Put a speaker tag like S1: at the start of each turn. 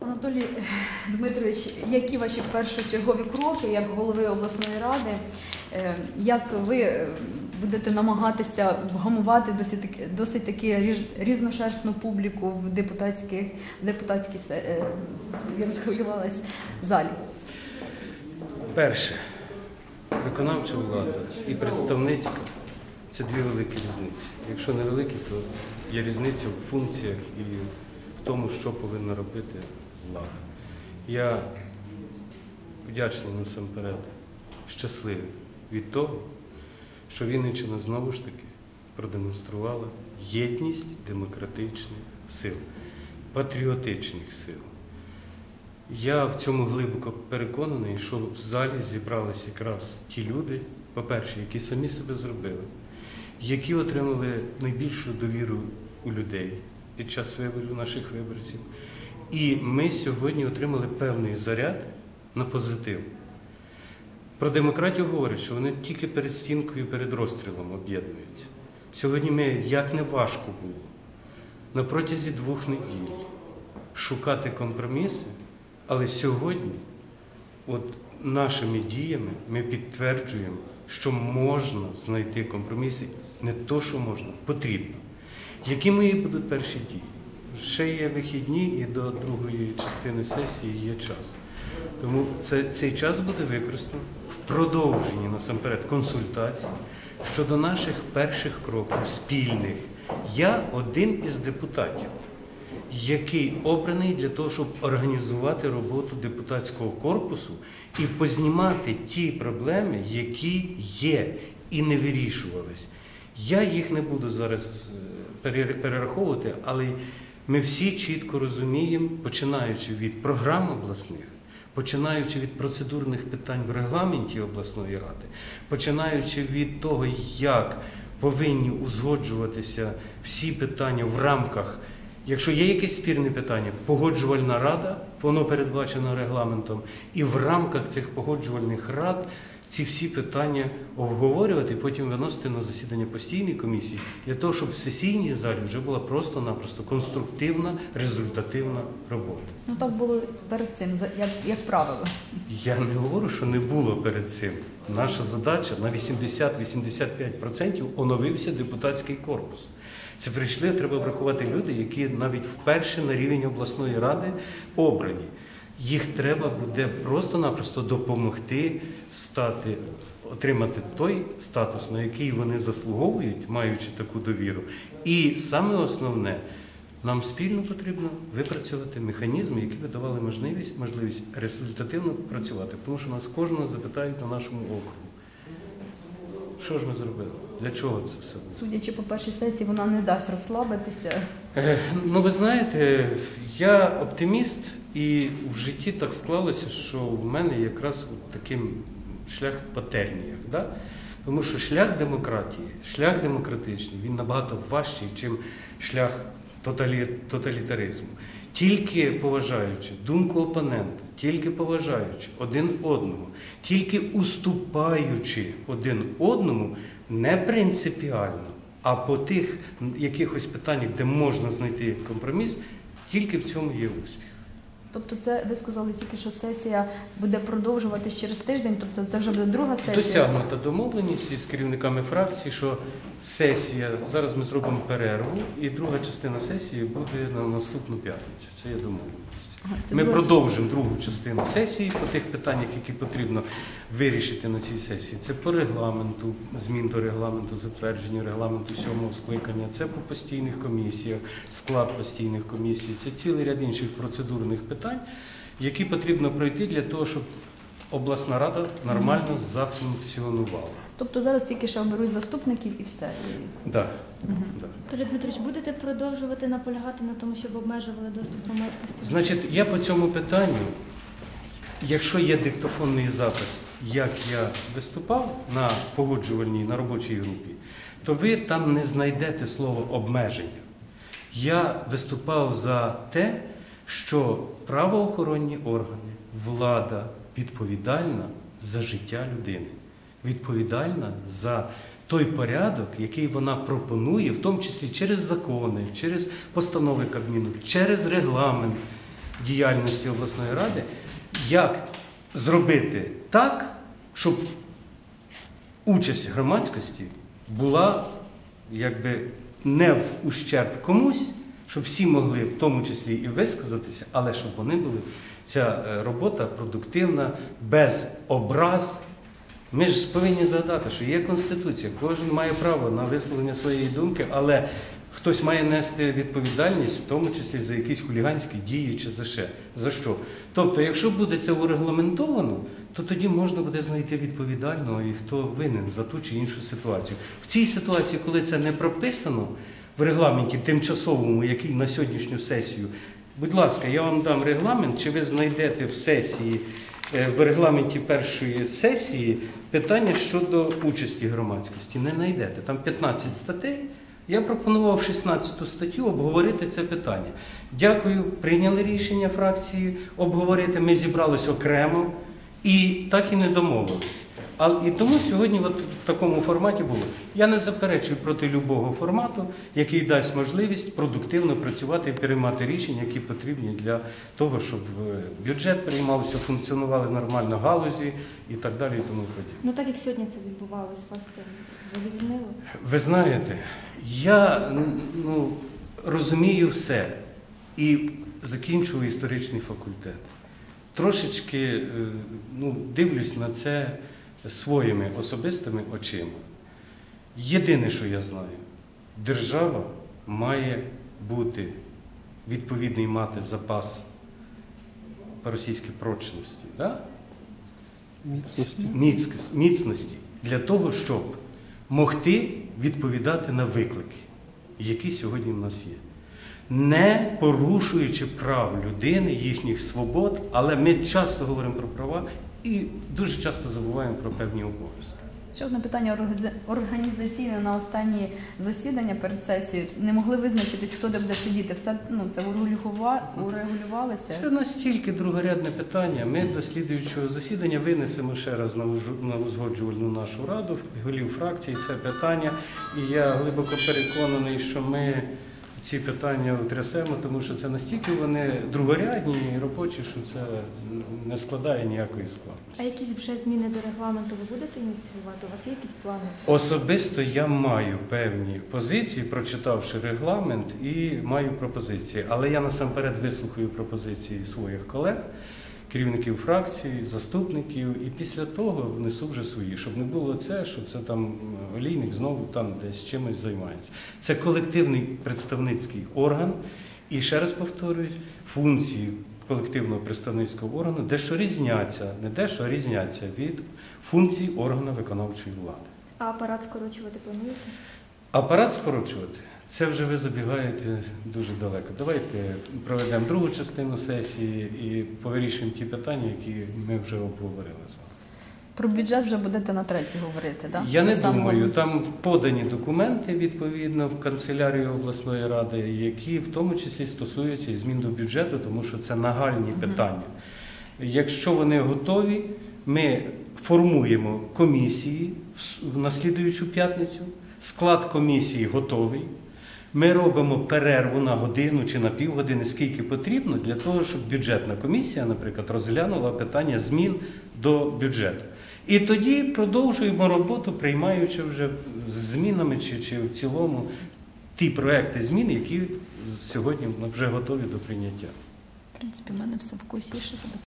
S1: Анатолій Дмитрович, які ваші першочергові кроки як голови обласної ради? Е, Як ви е, будете намагатися вгамувати досить досить таки різношерстну публіку в депутатській, в депутатській е, розхвилювалась залі?
S2: Перше, виконавча влада і представницька це дві великі різниці. Якщо не великі, то є різниця в функціях і в тому, що повинна робити влада. Я вдячний насамперед, щасливий від того, що Вінниччина знову ж таки продемонструвала єдність демократичних сил, патріотичних сил. Я в цьому глибоко переконаний, що в залі зібрались якраз ті люди, по-перше, які самі себе зробили, які отримали найбільшу довіру у людей під час виборів наших виборців. І ми сьогодні отримали певний заряд на позитив. Про демократію говорять, що вони тільки перед стінкою, перед розстрілом об'єднуються. Сьогодні ми, як не важко було, на протязі двох неділь шукати компроміси, але сьогодні, от нашими діями, ми підтверджуємо, що можна знайти компроміси, не то, що можна, потрібно. Які мої будуть перші дії? Ще є вихідні і до другої частини сесії є час. Тому це, цей час буде використано в продовженні насамперед консультацій щодо наших перших кроків спільних. Я один із депутатів, який обраний для того, щоб організувати роботу депутатського корпусу і познімати ті проблеми, які є і не вирішувались. Я їх не буду зараз е, перераховувати, але ми всі чітко розуміємо, починаючи від програм обласних, починаючи від процедурних питань в регламенті обласної ради, починаючи від того, як повинні узгоджуватися всі питання в рамках. Якщо є якесь спірне питання, погоджувальна рада, воно передбачено регламентом, і в рамках цих погоджувальних рад ці всі питання обговорювати, і потім виносити на засідання постійної комісії для того, щоб в сесійній залі вже була просто-напросто конструктивна, результативна робота.
S1: Ну так було перед цим, як, як правило.
S2: Я не говорю, що не було перед цим. Наша задача на 80-85% оновився депутатський корпус. Це прийшли, треба врахувати люди, які навіть вперше на рівень обласної ради обрані. Їх треба буде просто-напросто допомогти стати, отримати той статус, на який вони заслуговують, маючи таку довіру. І саме основне, нам спільно потрібно випрацювати механізми, які би давали можливість, можливість результативно працювати. Тому що нас кожного запитають на нашому округу. Що ж ми зробили? Для чого це все було?
S1: Судячи по першій сесії, вона не дасть розслабитися.
S2: Е, Ну, ви знаєте, я оптиміст, і в житті так склалося, що в мене якраз от таким шлях по терніях. Да? Тому що шлях демократії, шлях демократичний, він набагато важчий, ніж шлях тоталі, тоталітаризму. Тільки поважаючи думку опонента, тільки поважаючи один одного, тільки уступаючи один одному, не принципіально, а по тих якихось питаннях, де можна знайти компроміс, тільки в цьому є успіх.
S1: Тобто, це ви сказали тільки, що сесія буде продовжуватись через тиждень, тобто це вже буде друга сесія.
S2: Досягнута домовленість із керівниками фракцій, що сесія, зараз ми зробимо перерву, і друга частина сесії буде на наступну п'ятницю. Це є домовленість.
S1: Ага, це
S2: Ми
S1: друга
S2: продовжимо другу частину сесії по тих питаннях, які потрібно вирішити на цій сесії. Це по регламенту, змін до регламенту, затвердження регламенту сьомого скликання, це по постійних комісіях, склад постійних комісій, це цілий ряд інших процедурних питань, які потрібно пройти для того, щоб обласна рада нормально зафункціонувала.
S1: Тобто зараз тільки ще оберуть заступників і все.
S2: Да. Да.
S3: Анатолій Дмитрович, будете продовжувати наполягати на тому, щоб обмежували доступ громадськості?
S2: Значить, я по цьому питанню, якщо є диктофонний запис, як я виступав на погоджувальній на робочій групі, то ви там не знайдете слово обмеження. Я виступав за те, що правоохоронні органи, влада відповідальна за життя людини, відповідальна за той порядок, який вона пропонує, в тому числі через закони, через постанови Кабміну, через регламент. діяльності обласної ради, як зробити так, щоб участь громадськості була якби не в ущерб комусь, щоб всі могли в тому числі і висказатися, але щоб вони були ця е, робота продуктивна, без образ. Ми ж повинні згадати, що є конституція, кожен має право на висловлення своєї думки, але хтось має нести відповідальність, в тому числі за якісь хуліганські дії чи за ще за що. Тобто, якщо буде це урегламентовано, то тоді можна буде знайти відповідального і хто винен за ту чи іншу ситуацію. В цій ситуації, коли це не прописано в регламенті тимчасовому, який на сьогоднішню сесію, будь ласка, я вам дам регламент, чи ви знайдете в сесії. е, В регламенті першої сесії питання щодо участі громадськості не знайдете. Там 15 статей. Я пропонував 16 статтю обговорити це питання. Дякую, прийняли рішення фракції обговорити. Ми зібрались окремо і так і не домовились. А, і тому сьогодні от в такому форматі було. Я не заперечую проти любого формату, який дасть можливість продуктивно працювати і приймати рішення, які потрібні для того, щоб е, бюджет приймався, функціонували нормально галузі і так далі. І тому подібне.
S3: Ну так як сьогодні це відбувалось, вас це задовільнило?
S2: Ви знаєте, я ну, розумію все і закінчую історичний факультет. Трошечки е, ну, дивлюсь на це своїми особистими очима. Єдине, що я знаю, держава має бути відповідний мати запас по-російськи прочності. Да? Міцкості. міцності для того, щоб могти відповідати на виклики, які сьогодні в нас є. Не порушуючи прав людини, їхніх свобод, але ми часто говоримо про права і дуже часто забуваємо про певні обов'язки.
S1: Ще одне питання організа- організаційне на останні засідання перед сесією. Не могли визначитись, хто де буде сидіти. Все ну це урегулюва- урегулювалося.
S2: Це настільки другорядне питання. Ми до слідуючого засідання винесемо ще раз на узгоджувальну нашу раду, голів фракцій це питання. І я глибоко переконаний, що ми ці питання трясемо, тому що це настільки вони другорядні і робочі, що це не складає ніякої складності.
S3: А якісь вже зміни до регламенту ви будете ініціювати? У вас є якісь плани?
S2: Особисто я маю певні позиції, прочитавши регламент, і маю пропозиції. Але я насамперед вислухаю пропозиції своїх колег, керівників фракцій, заступників, і після того внесу вже свої, щоб не було це, що це там олійник знову там десь чимось займається. Це колективний представницький орган, і ще раз повторюсь, функції колективного представницького органу дещо різняться, не дещо, а різняться від функцій органу виконавчої влади.
S3: А апарат скорочувати плануєте?
S2: Апарат скорочувати. Це вже ви забігаєте дуже далеко. Давайте проведемо другу частину сесії і повирішуємо ті питання, які ми вже обговорили з вами.
S1: Про бюджет вже будете на третій говорити, так?
S2: Я не думаю, там подані документи відповідно в канцелярію обласної ради, які в тому числі стосуються і змін до бюджету, тому що це нагальні питання. Якщо вони готові, ми формуємо комісії в наслідуючу п'ятницю. Склад комісії готовий. Ми робимо перерву на годину чи на півгодини, скільки потрібно, для того, щоб бюджетна комісія, наприклад, розглянула питання змін до бюджету. І тоді продовжуємо роботу, приймаючи вже з змінами чи, чи в цілому ті проекти змін, які сьогодні вже готові до прийняття.
S1: В принципі, в мене все в курсі. Є ще запитання?